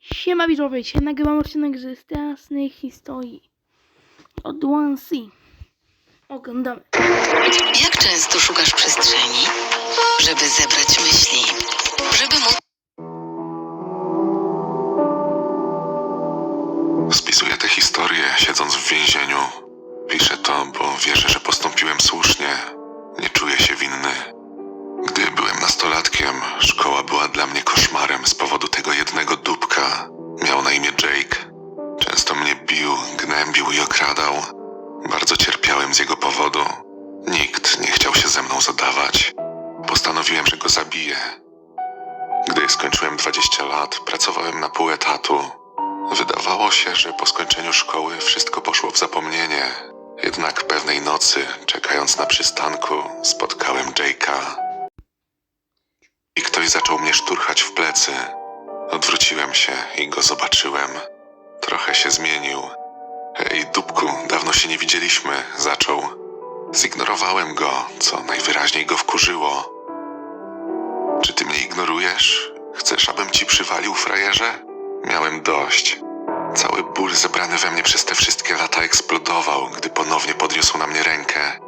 Siema widzowie, dzisiaj nagrywam odcinek ze strasznej historii od One C. Oglądamy. Jak często szukasz przestrzeni, żeby zebrać myśli, żeby móc Spisuję tę historię, siedząc w więzieniu. Piszę to, bo wierzę, że postąpiłem słusznie. Nie czuję się winny. Gdy byłem nastolatkiem, szkoła była dla mnie koszmarem z powodu tego jednego gnębił i okradał. Bardzo cierpiałem z jego powodu. Nikt nie chciał się ze mną zadawać. Postanowiłem, że go zabiję. Gdy skończyłem 20 lat, pracowałem na pół etatu. Wydawało się, że po skończeniu szkoły wszystko poszło w zapomnienie. Jednak pewnej nocy, czekając na przystanku, spotkałem Jake'a. I ktoś zaczął mnie szturchać w plecy. Odwróciłem się i go zobaczyłem. Trochę się zmienił. Ej, dupku, dawno się nie widzieliśmy, zaczął. Zignorowałem go, co najwyraźniej go wkurzyło. Czy ty mnie ignorujesz? Chcesz, abym ci przywalił, frajerze? Miałem dość. Cały ból zebrany we mnie przez te wszystkie lata eksplodował, gdy ponownie podniósł na mnie rękę.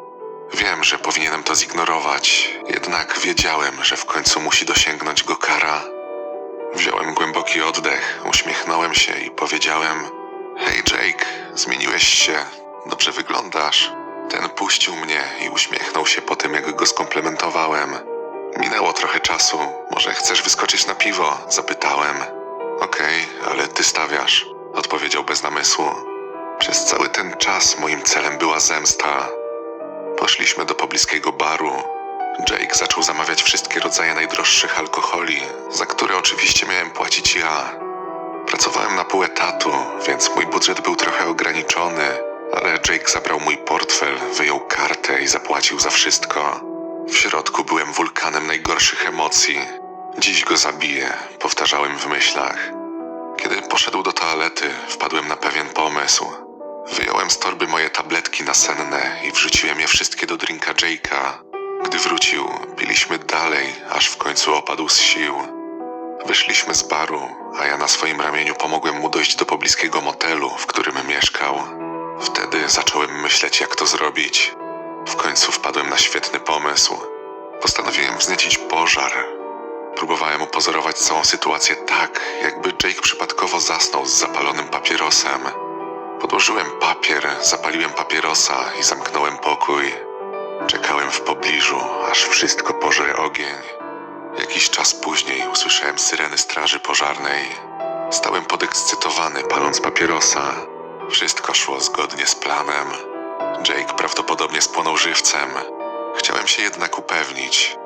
Wiem, że powinienem to zignorować, jednak wiedziałem, że w końcu musi dosięgnąć go kara. Wziąłem głęboki oddech, uśmiechnąłem się i powiedziałem: Jake, zmieniłeś się, dobrze wyglądasz. Ten puścił mnie i uśmiechnął się po tym, jak go skomplementowałem. Minęło trochę czasu, może chcesz wyskoczyć na piwo? Zapytałem. Okej, ale ty stawiasz, odpowiedział bez namysłu. Przez cały ten czas moim celem była zemsta. Poszliśmy do pobliskiego baru. Jake zaczął zamawiać wszystkie rodzaje najdroższych alkoholi, za które oczywiście miałem płacić ja. Pracowałem na pół etatu, więc mój budżet był trochę ograniczony, ale Jake zabrał mój portfel, wyjął kartę i zapłacił za wszystko. W środku byłem wulkanem najgorszych emocji. Dziś go zabiję, powtarzałem w myślach. Kiedy poszedł do toalety, wpadłem na pewien pomysł. Wyjąłem z torby moje tabletki nasenne i wrzuciłem je wszystkie do drinka Jake'a. Gdy wrócił, piliśmy dalej, aż w końcu opadł z sił. Wyszliśmy z baru, a ja na swoim ramieniu pomogłem mu dojść do pobliskiego motelu, w którym mieszkał. Wtedy zacząłem myśleć, jak to zrobić. W końcu wpadłem na świetny pomysł. Postanowiłem wzniecić pożar, Próbowałem upozorować całą sytuację tak, jakby Jake przypadkowo zasnął z zapalonym papierosem. Podłożyłem papier, zapaliłem papierosa i zamknąłem pokój. Czekałem w pobliżu, aż wszystko pożre ogień. Jakiś czas później usłyszałem syreny straży pożarnej. Stałem podekscytowany, paląc papierosa. Wszystko szło zgodnie z planem. Jake prawdopodobnie spłonął żywcem. Chciałem się jednak upewnić,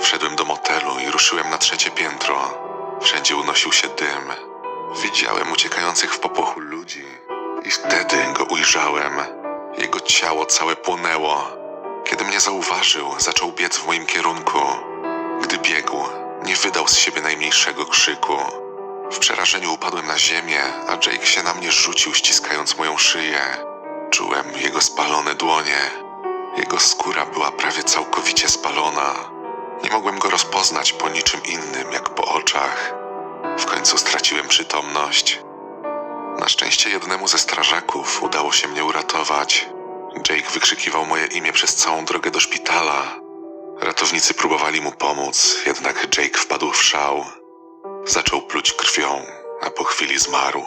Wszedłem do motelu i ruszyłem na trzecie piętro. Wszędzie unosił się dym. Widziałem uciekających w popłochu ludzi i wtedy go ujrzałem. Jego ciało całe płonęło. Kiedy mnie zauważył, zaczął biec w moim kierunku. Gdy biegł, nie wydał z siebie najmniejszego krzyku. W przerażeniu upadłem na ziemię, a Jake się na mnie rzucił, ściskając moją szyję. Czułem jego spalone dłonie. Jego skóra była prawie całkowicie spalona. Nie mogłem go rozpoznać po niczym innym jak po oczach. W końcu straciłem przytomność. Na szczęście jednemu ze strażaków udało się mnie uratować. Jake wykrzykiwał moje imię przez całą drogę do szpitala. Ratownicy próbowali mu pomóc, jednak Jake wpadł w szał. Zaczął pluć krwią, a po chwili zmarł.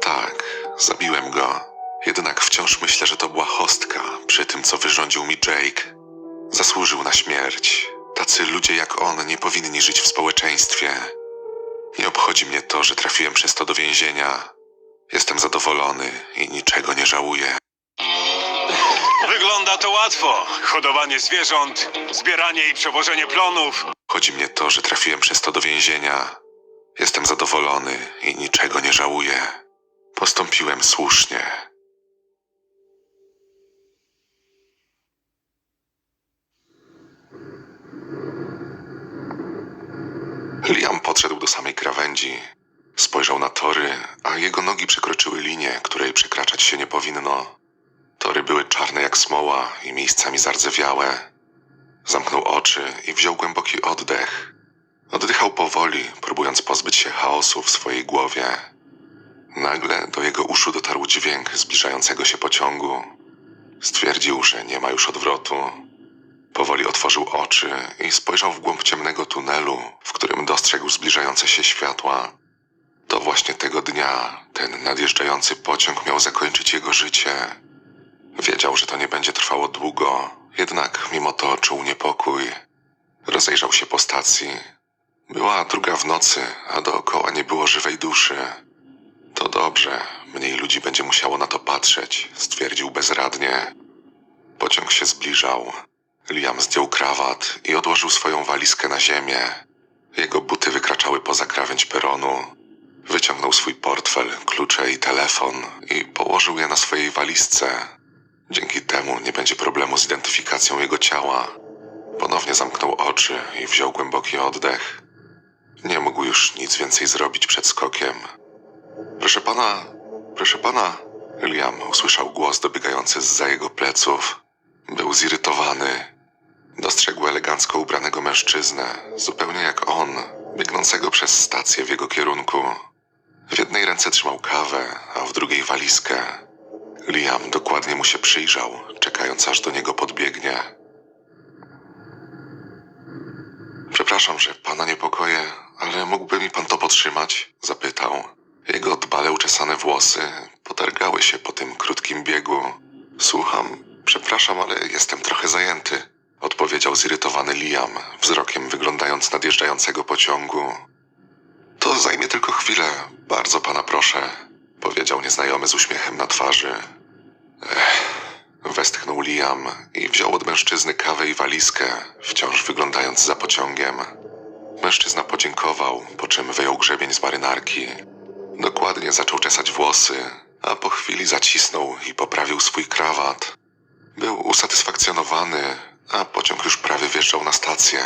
Tak, zabiłem go. Jednak wciąż myślę, że to była hostka przy tym, co wyrządził mi Jake. Zasłużył na śmierć. Tacy ludzie jak on nie powinni żyć w społeczeństwie. Nie obchodzi mnie to, że trafiłem przez to do więzienia. Jestem zadowolony i niczego nie żałuję. Wygląda to łatwo. Hodowanie zwierząt, zbieranie i przewożenie plonów. Chodzi mnie to, że trafiłem przez to do więzienia. Jestem zadowolony i niczego nie żałuję. Postąpiłem słusznie. Liam podszedł do samej krawędzi. Spojrzał na tory, a jego nogi przekroczyły linię, której przekraczać się nie powinno. Tory były czarne jak smoła i miejscami zardzewiałe. Zamknął oczy i wziął głęboki oddech. Oddychał powoli, próbując pozbyć się chaosu w swojej głowie. Nagle do jego uszu dotarł dźwięk zbliżającego się pociągu. Stwierdził, że nie ma już odwrotu. Powoli otworzył oczy i spojrzał w głąb ciemnego tunelu, w którym dostrzegł zbliżające się światła. To właśnie tego dnia ten nadjeżdżający pociąg miał zakończyć jego życie. Wiedział, że to nie będzie trwało długo, jednak mimo to czuł niepokój. Rozejrzał się po stacji. Była druga w nocy, a dookoła nie było żywej duszy. To dobrze, mniej ludzi będzie musiało na to patrzeć, stwierdził bezradnie. Pociąg się zbliżał. Liam zdjął krawat i odłożył swoją walizkę na ziemię. Jego buty wykraczały poza krawędź peronu. Wyciągnął swój portfel, klucze i telefon i położył je na swojej walizce. Dzięki temu nie będzie problemu z identyfikacją jego ciała. Ponownie zamknął oczy i wziął głęboki oddech. Nie mógł już nic więcej zrobić przed skokiem. Proszę pana, proszę pana. Liam usłyszał głos dobiegający zza jego pleców. Był zirytowany. Dostrzegł elegancko ubranego mężczyznę, zupełnie jak on, biegnącego przez stację w jego kierunku. W jednej ręce trzymał kawę, a w drugiej walizkę. Liam dokładnie mu się przyjrzał, czekając aż do niego podbiegnie. Przepraszam, że pana niepokoję, ale mógłby mi pan to podtrzymać? zapytał. Jego dbale uczesane włosy potargały się po tym krótkim biegu. Słucham, przepraszam, ale jestem trochę zajęty, odpowiedział zirytowany Liam, wzrokiem wyglądając nadjeżdżającego pociągu. To zajmie tylko chwilę, bardzo pana proszę, powiedział nieznajomy z uśmiechem na twarzy. Westchnął Liam i wziął od mężczyzny kawę i walizkę, wciąż wyglądając za pociągiem. Mężczyzna podziękował, po czym wyjął grzebień z marynarki. Dokładnie zaczął czesać włosy, a po chwili zacisnął i poprawił swój krawat. Był usatysfakcjonowany, a pociąg już prawie wjeżdżał na stację.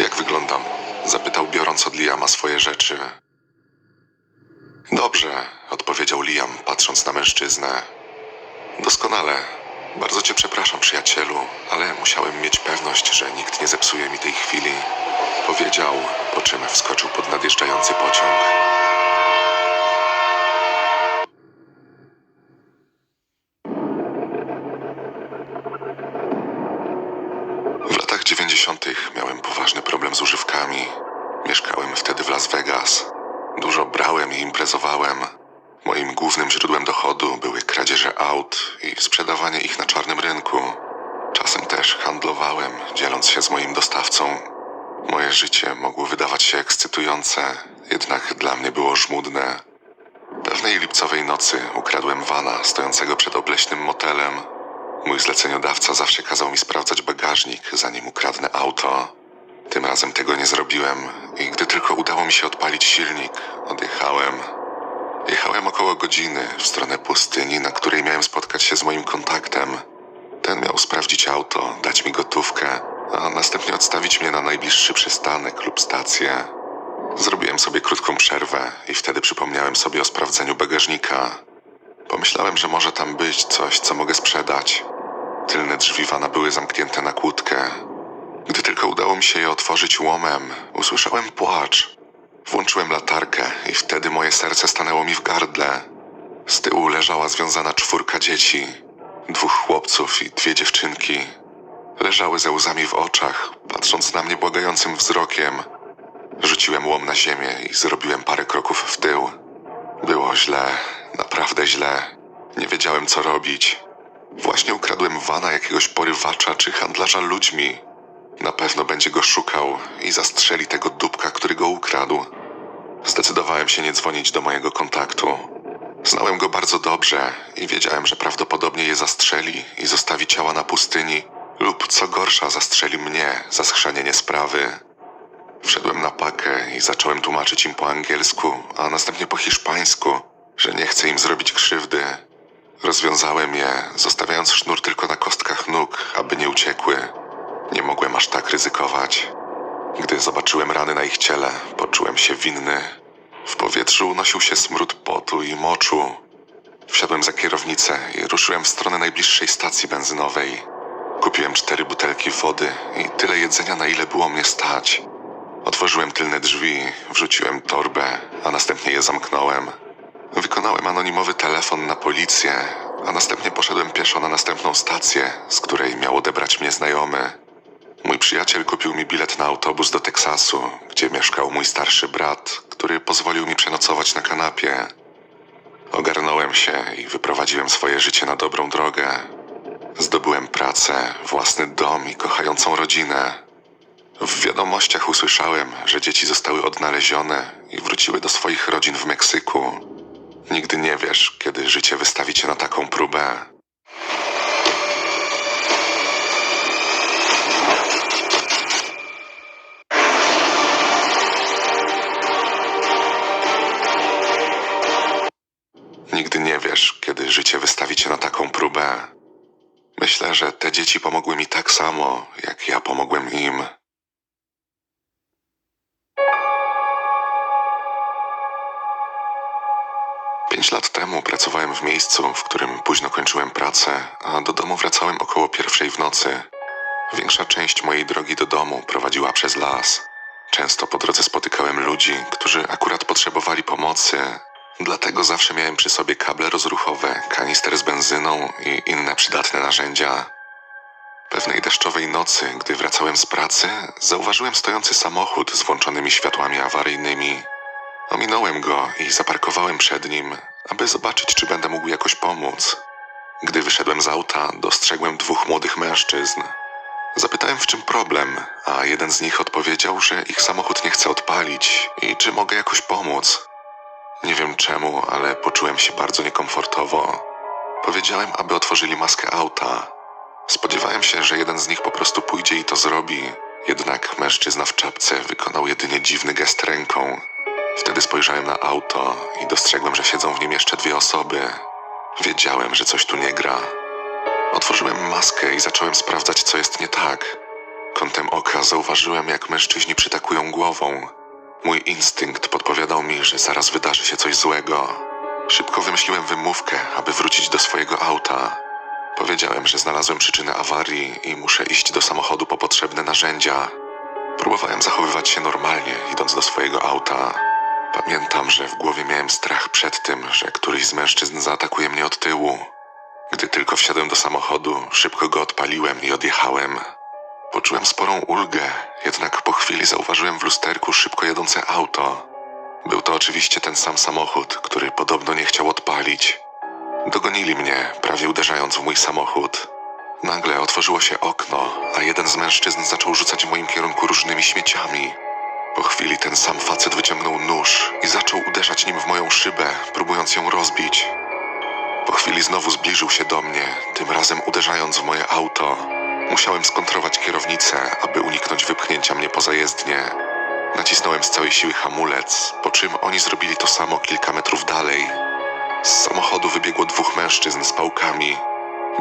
Jak wyglądam? Zapytał, biorąc od Liama swoje rzeczy. Dobrze, odpowiedział Liam, patrząc na mężczyznę. Doskonale. Bardzo cię przepraszam, przyjacielu, ale musiałem mieć pewność, że nikt nie zepsuje mi tej chwili. Powiedział, po czym wskoczył pod nadjeżdżający pociąg. W latach dziewięćdziesiątych miałem poważny problem z używkami. Mieszkałem wtedy w Las Vegas. Dużo brałem i imprezowałem. Moim głównym źródłem dochodu były kradzieże aut i sprzedawanie ich na czarnym rynku. Czasem też handlowałem, dzieląc się z moim dostawcą. Moje życie mogło wydawać się ekscytujące, jednak dla mnie było żmudne. Pewnej lipcowej nocy ukradłem wana stojącego przed obleśnym motelem. Mój zleceniodawca zawsze kazał mi sprawdzać bagażnik, zanim ukradnę auto. Tym razem tego nie zrobiłem i tylko udało mi się odpalić silnik, odjechałem. Jechałem około godziny w stronę pustyni, na której miałem spotkać się z moim kontaktem. Ten miał sprawdzić auto, dać mi gotówkę, a następnie odstawić mnie na najbliższy przystanek lub stację. Zrobiłem sobie krótką przerwę i wtedy przypomniałem sobie o sprawdzeniu bagażnika. Pomyślałem, że może tam być coś, co mogę sprzedać. Tylne drzwi wana były zamknięte na kłódkę. Gdy tylko udało mi się je otworzyć łomem, usłyszałem płacz. Włączyłem latarkę i wtedy moje serce stanęło mi w gardle. Z tyłu leżała związana czwórka dzieci. Dwóch chłopców i dwie dziewczynki. Leżały ze łzami w oczach, patrząc na mnie błagającym wzrokiem. Rzuciłem łom na ziemię i zrobiłem parę kroków w tył. Było źle, naprawdę źle. Nie wiedziałem, co robić. Właśnie ukradłem wana jakiegoś porywacza czy handlarza ludźmi. Na pewno będzie go szukał i zastrzeli tego dupka, który go ukradł. Zdecydowałem się nie dzwonić do mojego kontaktu. Znałem go bardzo dobrze i wiedziałem, że prawdopodobnie je zastrzeli i zostawi ciała na pustyni, lub co gorsza, zastrzeli mnie za schrzanienie sprawy. Wszedłem na pakę i zacząłem tłumaczyć im po angielsku, a następnie po hiszpańsku, że nie chcę im zrobić krzywdy. Rozwiązałem je, zostawiając sznur tylko na kostkach nóg, aby nie uciekły. Nie mogłem aż tak ryzykować. Gdy zobaczyłem rany na ich ciele, poczułem się winny. W powietrzu unosił się smród potu i moczu. Wsiadłem za kierownicę i ruszyłem w stronę najbliższej stacji benzynowej. Kupiłem cztery butelki wody i tyle jedzenia, na ile było mnie stać. Otworzyłem tylne drzwi, wrzuciłem torbę, a następnie je zamknąłem. Wykonałem anonimowy telefon na policję, a następnie poszedłem pieszo na następną stację, z której miał odebrać mnie znajomy. Mój przyjaciel kupił mi bilet na autobus do Teksasu, gdzie mieszkał mój starszy brat, który pozwolił mi przenocować na kanapie. Ogarnąłem się i wyprowadziłem swoje życie na dobrą drogę. Zdobyłem pracę, własny dom i kochającą rodzinę. W wiadomościach usłyszałem, że dzieci zostały odnalezione i wróciły do swoich rodzin w Meksyku. Nigdy nie wiesz, kiedy życie wystawi cię na taką próbę. Nigdy nie wiesz, kiedy życie wystawi cię na taką próbę. Myślę, że te dzieci pomogły mi tak samo, jak ja pomogłem im. Pięć lat temu pracowałem w miejscu, w którym późno kończyłem pracę, a do domu wracałem około pierwszej w nocy. Większa część mojej drogi do domu prowadziła przez las. Często po drodze spotykałem ludzi, którzy akurat potrzebowali pomocy, dlatego zawsze miałem przy sobie kable rozruchowe, kanister z benzyną i inne przydatne narzędzia. Pewnej deszczowej nocy, gdy wracałem z pracy, zauważyłem stojący samochód z włączonymi światłami awaryjnymi. Ominąłem go i zaparkowałem przed nim, aby zobaczyć, czy będę mógł jakoś pomóc. Gdy wyszedłem z auta, dostrzegłem dwóch młodych mężczyzn. Zapytałem, w czym problem, a jeden z nich odpowiedział, że ich samochód nie chce odpalić i czy mogę jakoś pomóc. Nie wiem czemu, ale poczułem się bardzo niekomfortowo. Powiedziałem, aby otworzyli maskę auta. Spodziewałem się, że jeden z nich po prostu pójdzie i to zrobi, jednak mężczyzna w czapce wykonał jedynie dziwny gest ręką. Wtedy spojrzałem na auto i dostrzegłem, że siedzą w nim jeszcze dwie osoby. Wiedziałem, że coś tu nie gra. Otworzyłem maskę i zacząłem sprawdzać, co jest nie tak. Kątem oka zauważyłem, jak mężczyźni przytakują głową. Mój instynkt podpowiadał mi, że zaraz wydarzy się coś złego. Szybko wymyśliłem wymówkę, aby wrócić do swojego auta. Powiedziałem, że znalazłem przyczynę awarii i muszę iść do samochodu po potrzebne narzędzia. Próbowałem zachowywać się normalnie, idąc do swojego auta. Pamiętam, że w głowie miałem strach przed tym, że któryś z mężczyzn zaatakuje mnie od tyłu. Gdy tylko wsiadłem do samochodu, szybko go odpaliłem i odjechałem. Poczułem sporą ulgę, jednak po chwili zauważyłem w lusterku szybko jadące auto. Był to oczywiście ten sam samochód, który podobno nie chciał odpalić. Dogonili mnie, prawie uderzając w mój samochód. Nagle otworzyło się okno, a jeden z mężczyzn zaczął rzucać w moim kierunku różnymi śmieciami. Po chwili ten sam facet wyciągnął nóż i zaczął uderzać nim w moją szybę, próbując ją rozbić. Po chwili znowu zbliżył się do mnie, tym razem uderzając w moje auto. Musiałem skontrować kierownicę, aby uniknąć wypchnięcia mnie poza jezdnię. Nacisnąłem z całej siły hamulec, po czym oni zrobili to samo kilka metrów dalej. Z samochodu wybiegło dwóch mężczyzn z pałkami.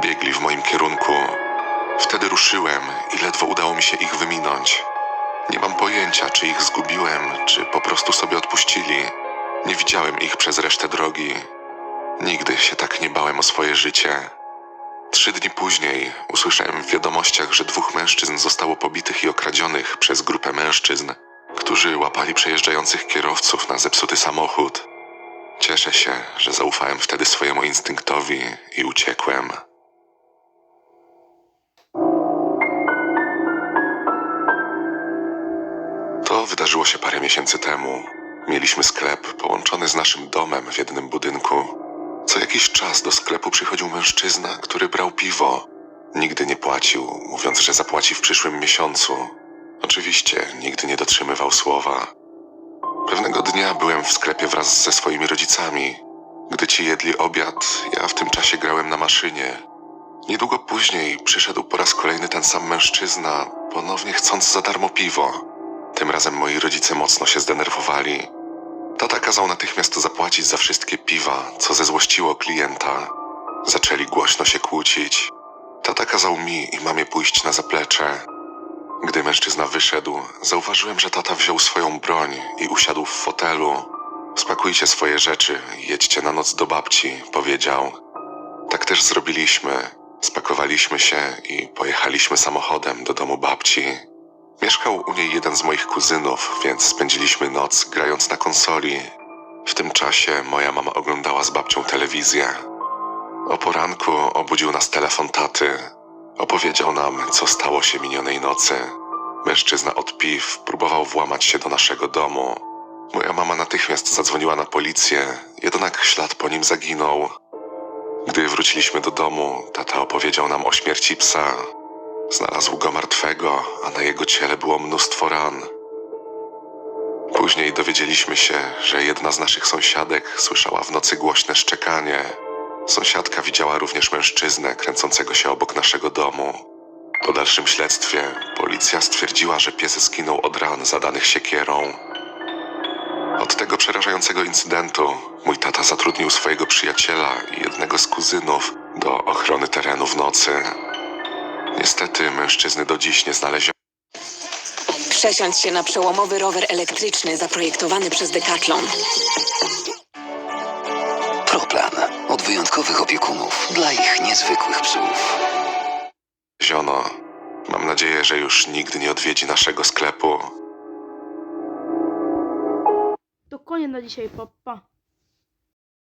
Biegli w moim kierunku. Wtedy ruszyłem i ledwo udało mi się ich wyminąć. Nie mam pojęcia, czy ich zgubiłem, czy po prostu sobie odpuścili. Nie widziałem ich przez resztę drogi. Nigdy się tak nie bałem o swoje życie. Trzy dni później usłyszałem w wiadomościach, że dwóch mężczyzn zostało pobitych i okradzionych przez grupę mężczyzn, którzy łapali przejeżdżających kierowców na zepsuty samochód. Cieszę się, że zaufałem wtedy swojemu instynktowi i uciekłem. To wydarzyło się parę miesięcy temu. Mieliśmy sklep połączony z naszym domem w jednym budynku. Co jakiś czas do sklepu przychodził mężczyzna, który brał piwo. Nigdy nie płacił, mówiąc, że zapłaci w przyszłym miesiącu. Oczywiście nigdy nie dotrzymywał słowa. Pewnego dnia byłem w sklepie wraz ze swoimi rodzicami. Gdy ci jedli obiad, ja w tym czasie grałem na maszynie. Niedługo później przyszedł po raz kolejny ten sam mężczyzna, ponownie chcąc za darmo piwo. Tym razem moi rodzice mocno się zdenerwowali. Tata kazał natychmiast zapłacić za wszystkie piwa, co zezłościło klienta. Zaczęli głośno się kłócić. Tata kazał mi i mamie pójść na zaplecze. Gdy mężczyzna wyszedł, zauważyłem, że tata wziął swoją broń i usiadł w fotelu. Spakujcie swoje rzeczy jedźcie na noc do babci, powiedział. Tak też zrobiliśmy. Spakowaliśmy się i pojechaliśmy samochodem do domu babci. Mieszkał u niej jeden z moich kuzynów, więc spędziliśmy noc grając na konsoli. W tym czasie moja mama oglądała z babcią telewizję. O poranku obudził nas telefon taty. Opowiedział nam, co stało się minionej nocy. Mężczyzna od piw próbował włamać się do naszego domu. Moja mama natychmiast zadzwoniła na policję, jednak ślad po nim zaginął. Gdy wróciliśmy do domu, tata opowiedział nam o śmierci psa. Znalazł go martwego, a na jego ciele było mnóstwo ran. Później dowiedzieliśmy się, że jedna z naszych sąsiadek słyszała w nocy głośne szczekanie. Sąsiadka widziała również mężczyznę kręcącego się obok naszego domu. Po dalszym śledztwie policja stwierdziła, że pies zginął od ran zadanych siekierą. Od tego przerażającego incydentu mój tata zatrudnił swojego przyjaciela i jednego z kuzynów do ochrony terenu w nocy. Niestety mężczyzny do dziś nie znaleziono. Przesiądź się na przełomowy rower elektryczny zaprojektowany przez Decathlon. Proplan od wyjątkowych opiekunów dla ich niezwykłych psów. Ziono, mam nadzieję, że już nigdy nie odwiedzi naszego sklepu. To koniec na dzisiaj, papa.